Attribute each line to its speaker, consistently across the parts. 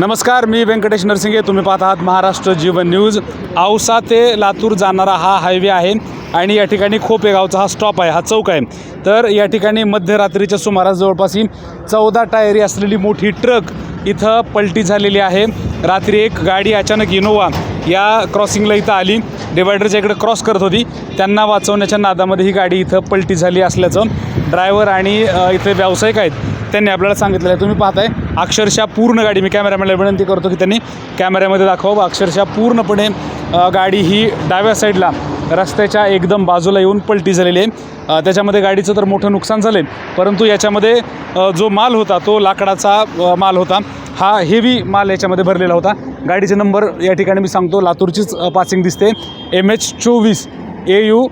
Speaker 1: नमस्कार मी व्यंकटेश नरसिंगे. तुम्ही पाहत आहात महाराष्ट्र जीवन न्यूज. औसा ते लातूर जाणारा हा हायवे आहे आणि या ठिकाणी खोपे गावचा हा स्टॉप आहे हा चौक आहे. तर या ठिकाणी मध्यरात्रीच्या सुमारास जवळपास ही चौदा टायरी असलेली मोठी ट्रक इथं पलटी झालेली आहे. रात्री एक गाडी अचानक इनोवा या क्रॉसिंगला इथं आली. डिवायडरच्या इकडे क्रॉस करत होती. त्यांना वाचवण्याच्या नादामध्ये ही गाडी इथं पलटी झाली असल्याचं ड्रायव्हर आणि इथे व्यावसायिक आहेत त्यांनी आपल्याला सांगितलं आहे. तुम्ही पाहताय अक्षरशः पूर्ण गाडी मी कॅमेरामॅनला विनंती करतो की त्यांनी कॅमेऱ्यामध्ये दाखवावं. अक्षरशः पूर्णपणे गाडी ही डाव्या साईडला रस्त्याच्या एकदम बाजूला येऊन पलटी झालेली आहे. त्याच्यामध्ये गाडीचं तर मोठं नुकसान झालं परंतु याच्यामध्ये जो माल होता तो लाकडाचा माल होता हा हेवी माल याच्यामध्ये भरलेला होता. गाडीचे नंबर या ठिकाणी मी सांगतो लातूरचीच पासिंग दिसते. एम एच चोवीस ए यू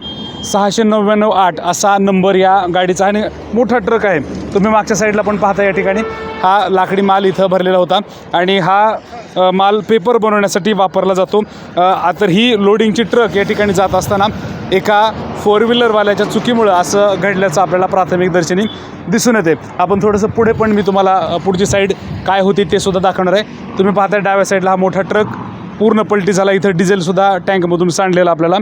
Speaker 1: सहाशे नव्याण्णव आठ असा नंबर या गाडीचा आणि मोठा ट्रक आहे. तुम्ही मागच्या साईडला पण पाहता या ठिकाणी. हा लाकडी माल इथं भरलेला होता आणि हा माल पेपर बनवण्यासाठी वापरला जातो. तर ही लोडिंगची ट्रक या ठिकाणी जात असताना एका फोर व्हीलरवाल्याच्या चुकीमुळं असं घडल्याचं आपल्याला प्राथमिक दर्शनी दिसून येते. आपण थोडंसं पुढे पण मी तुम्हाला पुढची साईड काय होती ते सुद्धा दाखवणार आहे. तुम्ही पाहता डाव्या साईडला हा मोठा ट्रक पूर्ण पलटी झाला. इथं डिझेलसुद्धा टँकमधून सांडलेलं आपल्याला.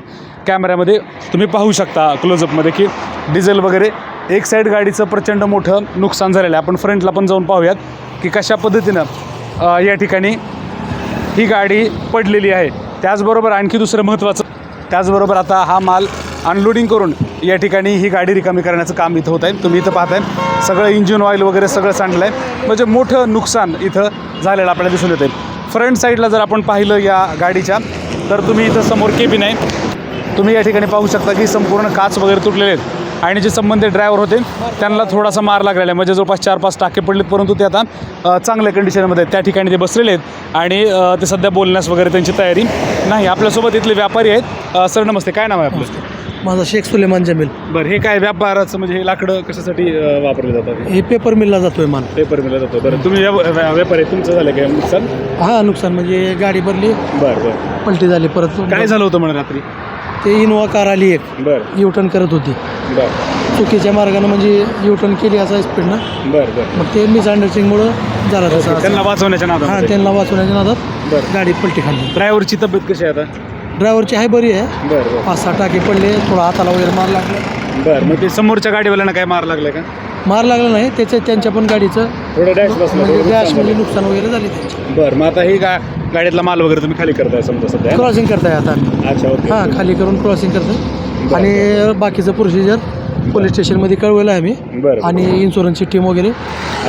Speaker 1: कॅमेऱ्यामध्ये तुम्ही पाहू शकता क्लोजअपमध्ये की डिझेल वगैरे एक साईड गाडीचं प्रचंड मोठं नुकसान झालेलं आहे. आपण फ्रंटला पण जाऊन पाहूयात की कशा पद्धतीनं या ठिकाणी ही गाडी पडलेली आहे. त्याचबरोबर आणखी दुसरं महत्त्वाचं त्याचबरोबर आता हा माल अनलोडिंग करून या ठिकाणी ही गाडी रिकामी करण्याचं काम इथं होत आहे तुम्ही इथं पाहताय. सगळं इंजिन ऑइल वगैरे सगळं सांडलं आहे म्हणजे मोठं नुकसान इथं झालेलं आपल्याला दिसून येतं फ्रंट साईडला जर आपण पाहिलं या गाडीच्या तर तुम्ही इथं समोर केबिन आहे. तुम्ही या ठिकाणी पाहू शकता की संपूर्ण काच वगैरे तुटलेले आहेत. आणि जे संबंधित ड्रायव्हर होते त्यांना थोडासा मार लागलेला आहे. म्हणजे जवळपास चार पाच टाके पडलेत परंतु ते आता चांगल्या कंडिशनमध्ये त्या ठिकाणी ते बसलेले आहेत. आणि ते सध्या बोलण्यास वगैरे त्यांची तयारी नाही. आपल्यासोबत इथले व्यापारी आहेत. सर नमस्ते. काय नाव आहे आपलं?
Speaker 2: माझा शेख सुलेमान जमील.
Speaker 1: बरं हे काय व्यापाराचं म्हणजे हे लाकडं कशासाठी अ, वापरले जातात?
Speaker 2: हे पेपर मिलला जातोय माल.
Speaker 1: पेपर मिळत जातो बरं तुम्ही व्या- व्या- व्यापारी आहे, तुमचं झालं काय नुकसान?
Speaker 2: हा नुकसान म्हणजे गाडी भरली
Speaker 1: बरं बरं.
Speaker 2: पलटी झाली परत.
Speaker 1: काय झालं होतं म्हणा रात्री?
Speaker 2: ते इनोवा कार आली एक.
Speaker 1: बरं.
Speaker 2: युटर्न करत होती.
Speaker 1: बरं.
Speaker 2: चुकीच्या मार्गाने म्हणजे युटर्न केली असा स्पीडनं
Speaker 1: बरं बरं.
Speaker 2: मग ते मिसअंडरस्टँडिंगमुळं झाला तसा
Speaker 1: त्यांना वाचवण्याच्या
Speaker 2: हां
Speaker 1: नादामध्ये
Speaker 2: त्यांना वाचवण्याच्या नादात
Speaker 1: बरं.
Speaker 2: गाडी पलटी खाल्ली.
Speaker 1: ड्रायव्हरची तब्येत कशी आहे आता?
Speaker 2: ड्रायव्हरची आहे बरी आहे.
Speaker 1: बरं बरं.
Speaker 2: पाच सहा टाके पडले थोडा हाताला वगैरे मार लागला.
Speaker 1: बरं मग ते समोरच्या गाडीवाल्यांना काय मार लागलाय का?
Speaker 2: मार लागला नाही त्याच्या त्यांच्या पण गाडीचं.
Speaker 1: थोडं डॅश
Speaker 2: म्हणजे डॅश म्हणजे नुकसान वगैरे झाले त्यांचे.
Speaker 1: बरं मग आता ही गा गाडीतला माल वगैरे तुम्ही खाली करताय समजा सध्या
Speaker 2: क्रॉसिंग करताय आता. आम्ही
Speaker 1: अच्छा ओके
Speaker 2: हां खाली करून क्रॉसिंग करतो आणि बाकीचं प्रोसिजर पोलीस स्टेशनमध्ये कळवलं आहे आम्ही.
Speaker 1: बरं
Speaker 2: आणि इन्शुरन्सची टीम वगैरे.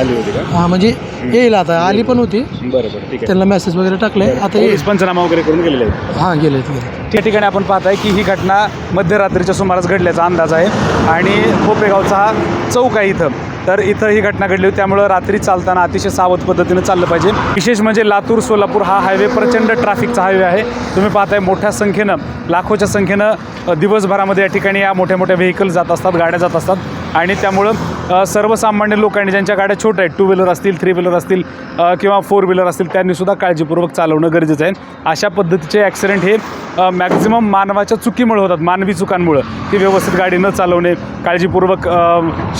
Speaker 1: आली होती का?
Speaker 2: हा म्हणजे येईल आता. आली पण होती.
Speaker 1: बरं बरं. ठीक आहे.
Speaker 2: त्यांना मेसेज वगैरे टाकलाय. आता येईल
Speaker 1: पोलीस पंचनामा वगैरे करून गेलेले आहेत.
Speaker 2: हां गेले गेले
Speaker 1: त्या ठिकाणी आपण पाहताय की ही घटना मध्यरात्रीच्या सुमारास घडल्याचा अंदाज आहे. आणि खोपेगावचा हा चौक आहे इथं. तर इथं ही घटना घडली होती. त्यामुळं रात्री चालताना अतिशय सावध पद्धतीनं चाललं पाहिजे. विशेष म्हणजे लातूर सोलापूर हा हायवे प्रचंड ट्रॅफिकचा हायवे आहे. तुम्ही पाहताय मोठ्या संख्येनं लाखोच्या संख्येनं दिवसभरामध्ये या ठिकाणी या मोठ्या मोठ्या व्हेकल जात असतात गाड्या जात असतात. आणि त्यामुळं सर्वसामान्य लोकांनी ज्यांच्या गाड्या छोट्या आहेत टू व्हीलर असतील थ्री व्हीलर असतील किंवा फोर व्हीलर असतील त्यांनीसुद्धा काळजीपूर्वक चालवणं गरजेचं आहे. अशा पद्धतीचे ॲक्सिडेंट हे मॅक्झिमम मानवाच्या चुकीमुळे होतात मानवी चुकांमुळं. की व्यवस्थित गाडी न चालवणे काळजीपूर्वक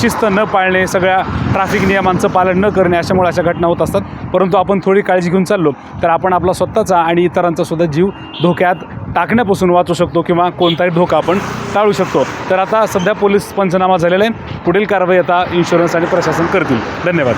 Speaker 1: शिस्त न पाळणे सगळ्या ट्रॅफिक नियमांचं पालन न करणे अशामुळे अशा घटना होत असतात. परंतु आपण थोडी काळजी घेऊन चाललो तर आपण आपला स्वतःचा आणि इतरांचा सुद्धा जीव धोक्यात टाकण्यापासून वाचू शकतो किंवा कोणताही धोका आपण टाळू शकतो. तर आता सध्या पोलीस पंचनामा झालेला आहे. पुढील कारवाई आता इन्शुरन्स आणि प्रशासन करतील. धन्यवाद.